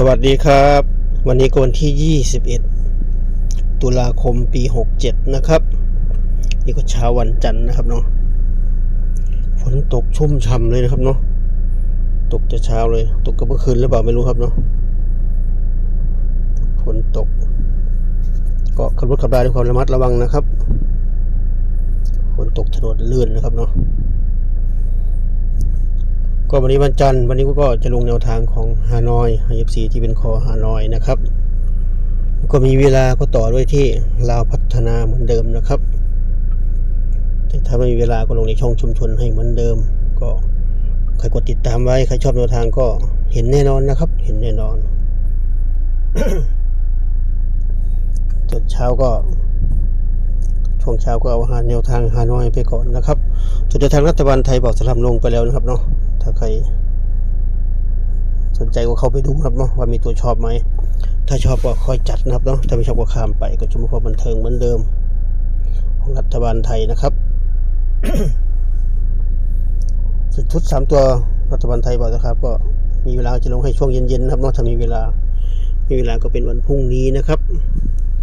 สวัสดีครับ วันนี้กวันที่ 21 ตุลาคมปี 67 นะครับ นี่ก็เช้าวันจันทร์นะครับเนาะฝนตกชุ่มฉ่ำเลยนะครับเนาะตกแต่เช้าเลย ตกกับเมื่อคืนหรือเปล่าไม่รู้ครับเนาะฝนตก ก็ขับรถขับราด้วยความระมัดระวังนะครับฝนตกถนนลื่นนะครับเนาะ ก็วันนี้วันจันทร์วันนี้ก็จะลงแนวทางของฮานอย IFC ที่เป็นคอฮานอยนะครับ ก็มีเวลาก็ต่อด้วยที่ลาวพัฒนาเหมือนเดิมนะครับ แต่ถ้าไม่มีเวลาก็ลงในช่องชุมชนให้เหมือนเดิม ก็ใครกดติดตามไว้ใครชอบแนวทางก็เห็นแน่นอนนะครับ เห็นแน่นอนตอนเช้าก็ช่วงเช้าก็เอาหาแนวทางฮานอยไปก่อนนะครับส่วนแนวทางรัฐบาลไทยบอกสลับลงไปแล้วนะครับเนาะ ถ้าใคร สนใจก็เข้าไปดูครับเนาะว่ามีตัวชอบไหม ถ้าชอบก็ค่อยจัดนะครับเนาะถ้าไม่ชอบก็ข้ามไปก็ชมพอบันเทิงเหมือนเดิม ของรัฐบาลไทยนะครับสุดชุดสามตัวรัฐบาลไทยบอกนะครับ ก็มีเวลาจะลงให้ช่วงเย็นๆนะครับเนาะถ้ามีเวลามีเวลาก็เป็นวันพรุ่งนี้นะครับ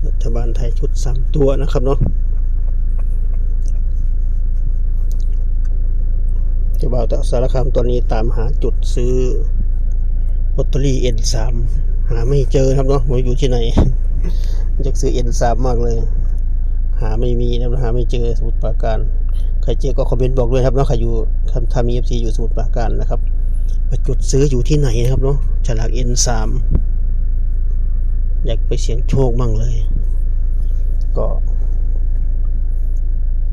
รัฐบาลไทยชุดสามตัวนะครับเนาะ จ้าบ่าวตะสารคามตอนนี้ตามหาจุดซื้อลอตเตอรี่ N3 หาไม่เจอครับเนาะว่าอยู่ที่ไหนอยากซื้อ N3 มากเลย หาไม่มีนะหาไม่เจอสมุทรปราการใครเจอก็คอมเมนต์บอกด้วยครับเนาะใครอยู่ถ้ามี FC อยู่สมุทรปราการนะครับว่าจุดซื้ออยู่ที่ไหนนะครับเนาะฉลาก N3 อยากไปเสี่ยงโชคมั่งเลย ก็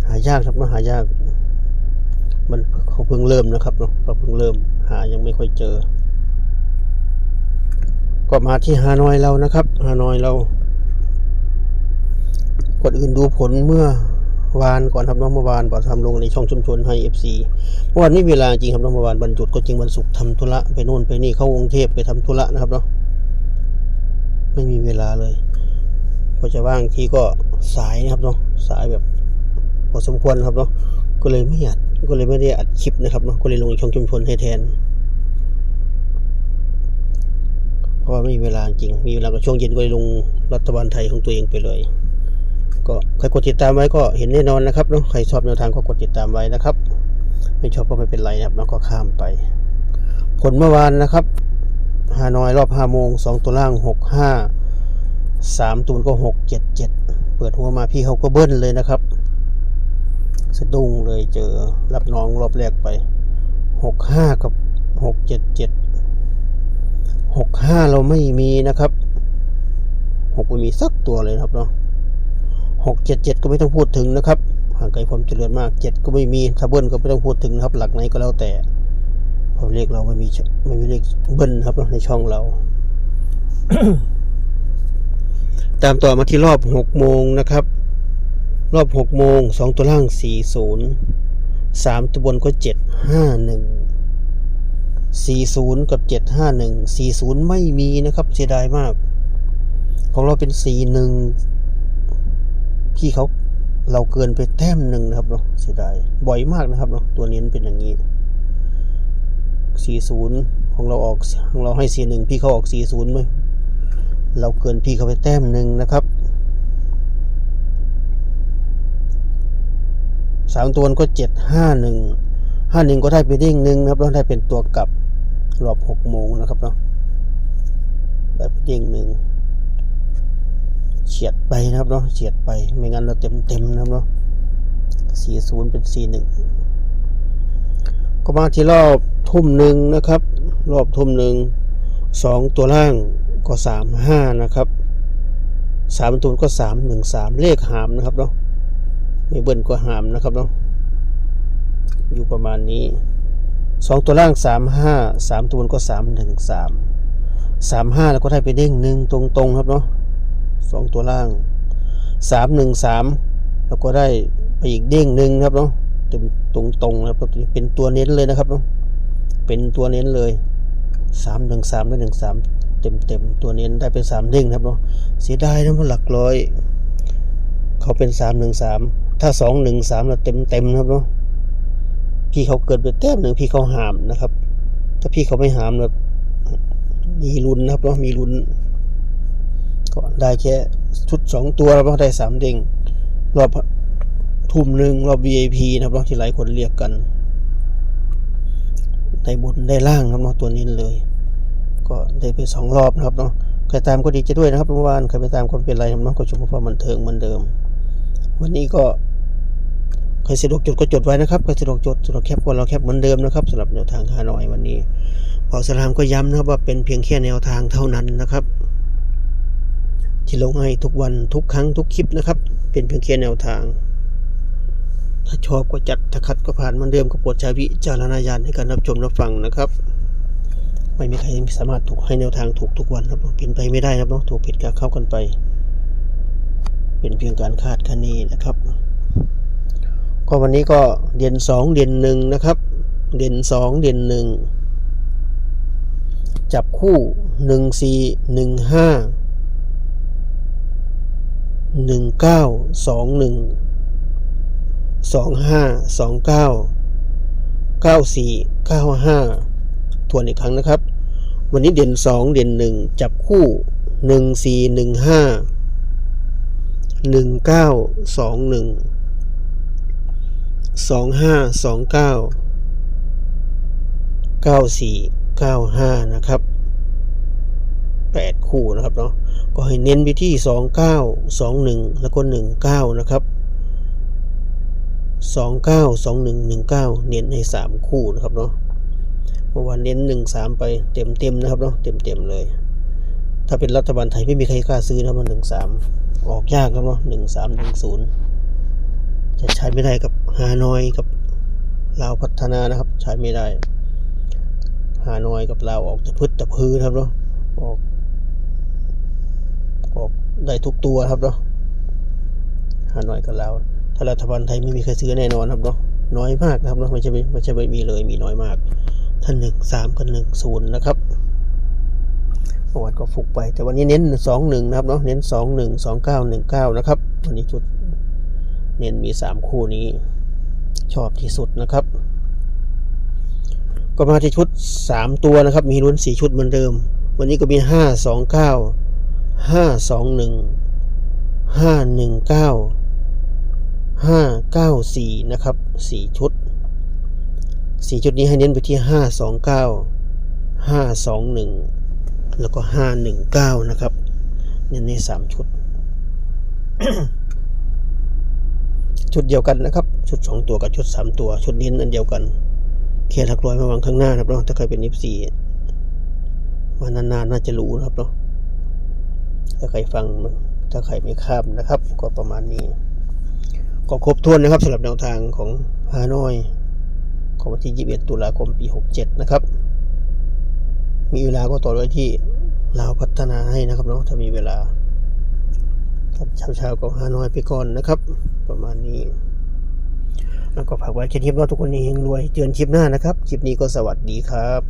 หายากครับเนาะหายาก มันเขาเพิ่งเริ่มนะครับเนาะก็เพิ่งเริ่มหายังไม่ค่อยเจอ ก็มาที่ฮานอยเรานะครับฮานอยเราก่อนอื่นดูผลเมื่อวานก่อนครับน้องเมื่อวานบอทำลงในช่องชุมชนให้ FC เมื่อวานไม่มีเวลาจริงครับน้องเมื่อวานบรรจุดก็จริงวันศุกร์ทำธุระไปโน่นไปนี่เข้ากรุงเทพไปทำธุระนะครับเนาะไม่มีเวลาเลยพอจะว่างทีก็สายนะครับเนาะสายแบบพอสมควรครับเนาะ ก็เลยไม่อัดก็เลยไม่ได้อัดคลิปนะครับเนาะก็เลยลงในช่องชุมชนให้แทน เพราะว่าไม่มีเวลาจริง มีเวลาก็ช่วงเย็นก็เลยลงรัฐบาลไทยของตัวเองไปเลย ก็ใครกดติดตามไว้ก็เห็นแน่นอนนะครับเนาะใครชอบแนวทางก็กดติดตามไว้นะครับ ไม่ชอบก็ไม่เป็นไรนะครับแล้วก็ข้ามไป ผลเมื่อวานนะครับฮานอยรอบห้าโมงสองตัวล่างหกห้าสามตูนก็หกเจ็ดเจ็ดเปิดหัวมาพี่เขาก็เบิ้ลเลยนะครับ สะดุ้งเลยเจอรับน้องรอบแรกไปหกห้ากับหกเจ็ดเจ็ดหกห้าเราไม่มีนะครับหกไม่มีสักตัวเลยครับเนาะหกเจ็ดเจ็ดก็ไม่ต้องพูดถึงนะครับห่างไกลความเจริญมากเจ็ดก็ไม่มีถ้าเบิ้ลก็ไม่ต้องพูดถึงนะครับ หลักไหนก็แล้วแต่เพราะเลขเราไม่มีไม่มีเลขเบิ้ลครับในช่องเรา ตามต่อมาที่รอบหกโมงนะครับ รอบหกโมงสองตัวล่างสี่ศูนย์สามตัวบนก็เจ็ดห้าหนึ่งสี่ศูนย์กับเจ็ดห้าหนึ่งสี่ศูนย์ไม่มีนะครับ เสียดายมาก ของเราเป็นสี่หนึ่งพี่เขาเราเกินไปแต้มหนึ่งนะครับเนาะเสียดายบ่อยมากนะครับเนาะตัวนี้เป็นอย่างนี้สี่ศูนย์ของเราออกของเราให้สี่หนึ่งพี่เขาออกสี่ศูนย์ไหมเราเกินพี่เขาไปแต้มหนึ่งนะครับ สามตัวก็เจ็ดห้าหนึ่งห้าหนึ่งก็ได้ไปเด้งหนึ่งนะครับแล้วได้เป็นตัวกลับรอบหกโมงนะครับเนาะได้ไปเด้งหนึ่งเฉียดไปนะครับเนาะเฉียดไปไม่งั้นเราเต็มเต็มนะครับเนาะสี่ศูนย์เป็นสี่หนึ่งก็มาที่รอบทุ่มหนึ่งนะครับ รอบทุ่มหนึ่งสองตัวล่างก็สามห้านะครับสามตัวก็สามหนึ่งสามเลขหามนะครับเนาะ ไม่เบิ้ลก็หามนะครับเนาะอยู่ประมาณนี้สองตัวล่างสามห้าสามตัวบนก็สามหนึ่งสามสามห้าแล้วก็ได้ไปเด้งหนึ่งตรงตรงๆครับเนาะสองตัวล่างสามหนึ่งสามแล้วก็ได้ไปอีกเด้งหนึ่งครับเนาะเต็มตรงตรงๆนะครับเป็นตัวเน้นเลยนะครับเนาะเป็นตัวเน้นเลยสามหนึ่งสามได้หนึ่งสามเต็มเต็มๆตัวเน้นได้เป็นสามเด้งครับเนาะเสียดายนะมันหลักร้อย เขาเป็นสามหนึ่งสาม ถ้าสองหนึ่งสามเราเต็มเต็มนะครับเนาะพี่เขาเกิดไปแต้มหนึ่งพี่เขาหามนะครับ ถ้าพี่เขาไม่หามเรามีลุ้นนะครับเนาะมีลุ้นก็ได้แค่ชุดสองตัวแล้วก็ได้สามเด้งรอบทุ่มหนึ่งรอบ VIP นะครับเนาะที่หลายคนเรียกกันได้บนได้ล่างครับเนาะตัวนี้เลย ก็ได้ไปสองรอบนะครับเนาะใครตามก็ดีใจด้วยนะครับเมื่อวานใครไปตามก็ไม่เป็นไรนะครับเนาะก็ชมความบันเทิงเหมือนเดิม วันนี้ก็ ใครสะดวกจดก็จดไว้นะครับใครสะดวกจดสะดวกแคปก็เราแคปเหมือนเดิมนะครับสำหรับแนวทางฮานอยวันนี้พอสลามก็ย้ำนะครับว่าเป็นเพียงแค่แนวทางเท่านั้นนะครับ ที่ลงให้ทุกวันทุกครั้งทุกคลิปนะครับ เป็นเพียงแค่แนวทาง ถ้าชอบก็จัดถ้าขัดก็ผ่านเหมือนเดิมก็โปรดใช้วิจารณญาณในการรับชมรับฟังนะครับ ไม่มีใครสามารถถูกให้แนวทางถูกทุกวันครับเป็นไปไม่ได้ครับเนาะถูกผิดก็เข้ากันไป เป็นเพียงการคาดคะเนนะครับ ก็วันนี้ก็เด่นสองเด่นหนึ่งนะครับ เด่นสองเด่นหนึ่งจับคู่หนึ่งสี่หนึ่งห้าหนึ่งเก้าสองหนึ่งสองห้าสองเก้าเก้าสี่เก้าห้าทวนอีกครั้งนะครับ วันนี้เด่นสองเด่นหนึ่งจับคู่หนึ่งสี่หนึ่งห้าหนึ่งเก้าสองหนึ่ง สองห้าสองเก้าเก้าสี่เก้าห้านะครับแปดคู่นะครับเนาะก็ให้เน้นไปที่สองเก้าสองหนึ่งแล้วก็หนึ่งเก้านะครับสองเก้าสองหนึ่งหนึ่งเก้าเน้นให้สามคู่นะครับเนาะเมื่อวานเน้นหนึ่งสามไปเต็มเต็มนะครับเนาะเต็มเต็มเลย ถ้าเป็นรัฐบาลไทยไม่มีใครกล้าซื้อนะมันหนึ่งสามออกยากครับเนาะหนึ่งสามหนึ่งศูนย์ จะใช้ไม่ได้กับฮานอยกับลาวพัฒนานะครับ ใช้ไม่ได้ฮานอยกับลาวออกแต่พืชแต่พื้นครับเนาะออกออกได้ทุกตัวครับเนาะฮานอยกับลาวถ้ารัฐบาลไทยไม่มีใครซื้อแน่นอนครับเนาะน้อยมากนะครับเนาะไม่ใช่ไม่ใช่ไม่มีเลยมีน้อยมากท่านหนึ่งสามกับหนึ่งศูนย์นะครับประวัติก็ฟุกไป แต่วันนี้เน้นสองหนึ่งนะครับเนาะเน้นสองหนึ่งสองเก้าหนึ่งเก้านะครับ วันนี้ชุด เน้นมีสามคู่นี้ชอบที่สุดนะครับ ก็มาที่ชุดสามตัวนะครับ มีลุ้นสี่ชุดเหมือนเดิม วันนี้ก็มีห้าสองเก้าห้าสองหนึ่งห้าหนึ่งเก้าห้าเก้าสี่นะครับสี่ชุดสี่ชุดนี้ให้เน้นไปที่ห้าสองเก้าห้าสองหนึ่งแล้วก็ห้าหนึ่งเก้านะครับ เนี่ยในสามชุด ชุดเดียวกันนะครับ ชุดสองตัวกับชุดสามตัว ชุดนี้อันเดียวกันแค่หลักร้อยมาวางข้างหน้านะครับเนาะถ้าใครเป็นนิฟซีมานานๆน่าจะรู้นะครับเนาะถ้าใครฟังถ้าใครไม่ข้ามนะครับ ก็ประมาณนี้ ก็ครบถ้วนนะครับสำหรับแนวทางของฮานอย ของวันที่ 21 ตุลาคมปี 67 นะครับ มีเวลาก็ต่อไว้ที่ลาวพัฒนาให้นะครับเนาะถ้ามีเวลาครับเช้าๆก็หานอยไปก่อนนะครับ ประมาณนี้แล้วก็ฝากไว้แค่นี้เราทุกคนเฮงรวยเจอกันคลิปหน้านะครับ คลิปนี้ก็สวัสดีครับ